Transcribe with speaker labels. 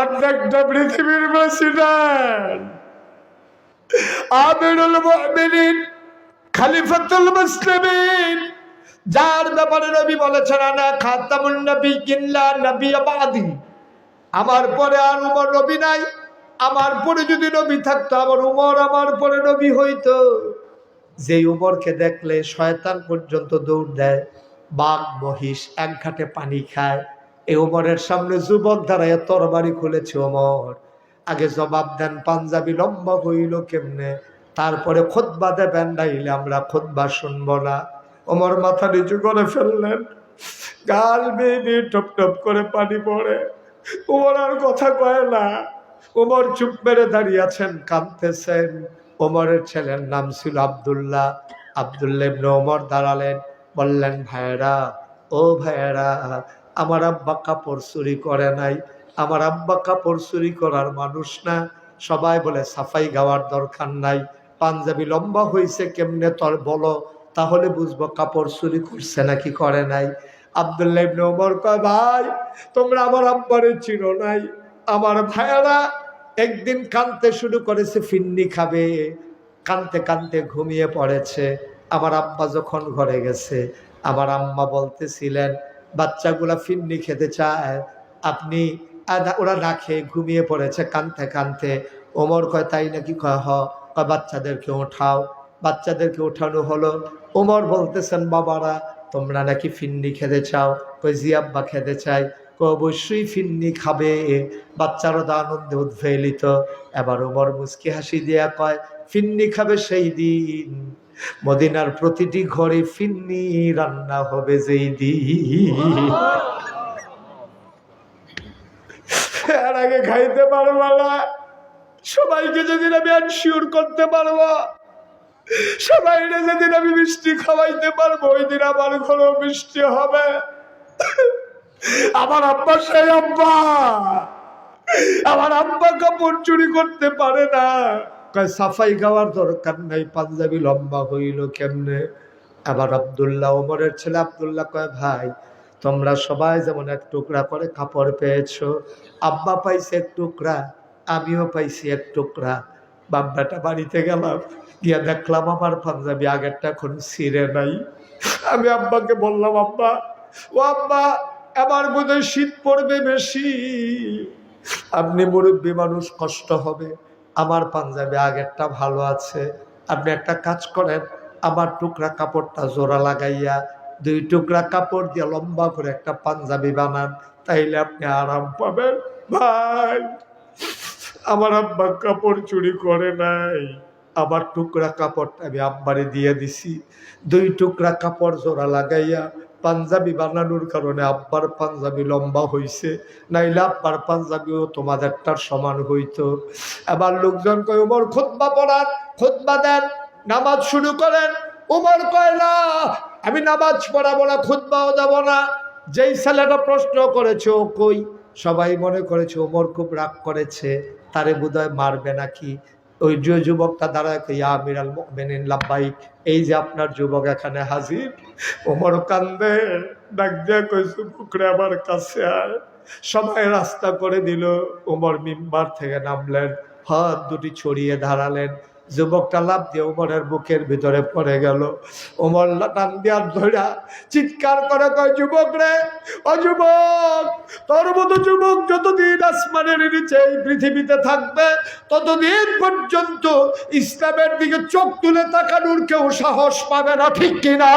Speaker 1: অর্ধেকটা পৃথিবীর প্রেসিডেন্ট আমিরুল মুমিনিন, খলিফাতুল মুসলিমিন, যার ব্যাপারে নবী বলেছেন, আনা খাতামুন নবী কিল্লা নবী আবাদি আমার পরে আর উমর নবী নাই, আমার পরে যদি নবী থাকতো, আমার উমর আমার পরে নবী হইতো। যে উমরকে দেখলে শয়তান পর্যন্ত দৌড় দেয়, বাঘ, মহিষ এক ঘাটে পানি খায় এই উমরের সামনে যুবক দাঁড়ায় তরবারি খুলেছে ওমর আগে জবাব দেন, পাঞ্জাবি লম্বা হইল কেমনে? তারপরে খোদবা দেবেন, নাইলে আমরা খোদবা শুনব না। ওমর মাথা নিচু করে ফেললেন। গাল বেবি টপ টপ করে পানি পড়ে। ওমর আর কথা কয় না। ওমর চুপ মেরে দাঁড়িয়ে আছেন, কাঁদতেছেন। ওমরের ছেলের নাম ছিল আবদুল্লাহ। আবদুল্লাহ ওমর দাঁড়ালেন, বললেন, ভাইয়েরা, ও ভাইয়েরা আমার আব্বা কাপড় চুরি করে নাই। আমার আব্বা কাপড় চুরি করার মানুষ না। সবাই বলে, সাফাই গাওয়ার দরকার নাই। পাঞ্জাবি লম্বা হয়েছে কেমনে তোর বলো? তাহলে বুঝব কাপড় চুরি করছে নাকি করে নাই। আবদুল্লাহ ইবনে ওমর কয়, ভাই, তোমরা আমার আব্বারে চিনো নাই। আমার ভাইয়ারা একদিন কানতে শুরু করেছে, ফিন্নি খাবে। কানতে কানতে ঘুমিয়ে পড়েছে। আমার আব্বা যখন ঘরে গেছে, আমার আম্মা বলতেছিলেন বাচ্চাগুলা ফিন্নি খেতে চায়। আপনি ওরা না খেয়ে ঘুমিয়ে পড়েছে কানতে কানতে ওমর কয়, তাই নাকি? কয়, হ। কয়, বাচ্চাদেরকে ওঠাও। বাচ্চাদেরকে ওঠানো হলো। ওমর বলতেছেন, বাবারা, তোমরা নাকি ফিন্নি খেতে চাও? কই জিয়াব্বা খেতে চাই। অবশ্যই ফিন্নি খাবে। বাচ্চারও তো আনন্দে উদ্ফেলিত এবার ওমর মুচকি হাসি দিয়া কয়, ফিন্নি খাবে সেই দিন। মদিনার প্রতিটি ঘরে ফিন্নি রান্না হবে যেই দিন। এর আগে খাইতে পারব না। সবাইকে যেদিন আমি আনশিওর করতে পারব সবাই যেদিন আমি মিষ্টি খাওয়াইতে পারব ওই দিন আমার ঘরেও মিষ্টি হবে। আমার আব্বা সেই আব্বা। আমার আব্বা কাপড় চুরি করতে পারে না। কয়, সাফাই গাওয়ার দরকার নাই, পাঞ্জাবি লম্বা হইল কেমনে? আবার আবদুল্লাহ ওমরের ছেলে আবদুল্লাহ কয়, ভাই, তোমরা সবাই যেমন এক টুকরা করে কাপড় পেয়েছ, আব্বা পাইছে এক টুকরা, আমিও পাইছি এক টুকরা। বাব্বাটা বাড়িতে গেলাম, গিয়া দেখলাম আমার পাঞ্জাবি আগেরটা এখন ছিঁড়ে নাই। আমি আব্বাকে বললাম, আব্বা, ও আব্বা, এবার বোধহয় শীত পড়বে বেশি। আপনি মুরব্বী মানুষ কষ্ট হবে আমার পাঞ্জাবি আগেরটা ভালো আছে। আপনি একটা কাজ করেন, আমার টুকরা কাপড়টা জোড়া লাগাইয়া দুই টুকরা কাপড় দিয়ে লম্বা করে একটা পাঞ্জাবি বানান, তাইলে আপনি আরাম পাবেন। ভাই, আমার আব্বা কাপড় চুরি করে নাই। আমার টুকরা কাপড়টা আমি আব্বারে দিয়ে দিছি। দুই টুকরা কাপড় জোড়া লাগাইয়া পাঞ্জাবি বানানোর কারণে আব্বার পাঞ্জাবি লম্বা হইছে, নাইলে আব্বার পাঞ্জাবিও তোমাদেরটার সমান হইতো। এবার লোকজন কয়, উমর, খুতবা পড়ান, খুতবা দেন, নামাজ শুরু করেন। উমর কয়, না, আমি নামাজ পড়াবো না, খুতবাও যাব না। যেই ছেলেটা প্রশ্ন করেছে, ও কই? সবাই মনে করেছে ওমর খুব রাগ করেছে, তারে বোধহয় মারবে নাকি? ওই যে যুবকটা দাঁড়ায় ইয়া আমিরাল মেনিন লাব্বাইক, এই যে আপনার যুবক এখানে হাজির, ওমর কান্দে, ডাক দিয়া কইসু পুকুরে আমার কাছে আর সবাই রাস্তা করে দিল, ওমর মিম্বার থেকে নামলেন, হাত দুটি ছড়িয়ে দাঁড়ালেন যুবকটা লাভ দিয়ে ওমরের বুকের ভিতরে পড়ে গেল। ওমর টান দেওয়ার ধরা চিৎকার করে কয়, যুবক রে, ও যুবক, তোর মতো যুবক যতদিন আসমানের নিচে এই পৃথিবীতে থাকবে, ততদিন পর্যন্ত ইসলামের দিকে চোখ তুলে তাকানোর কেউ সাহস পাবে না, ঠিক কিনা?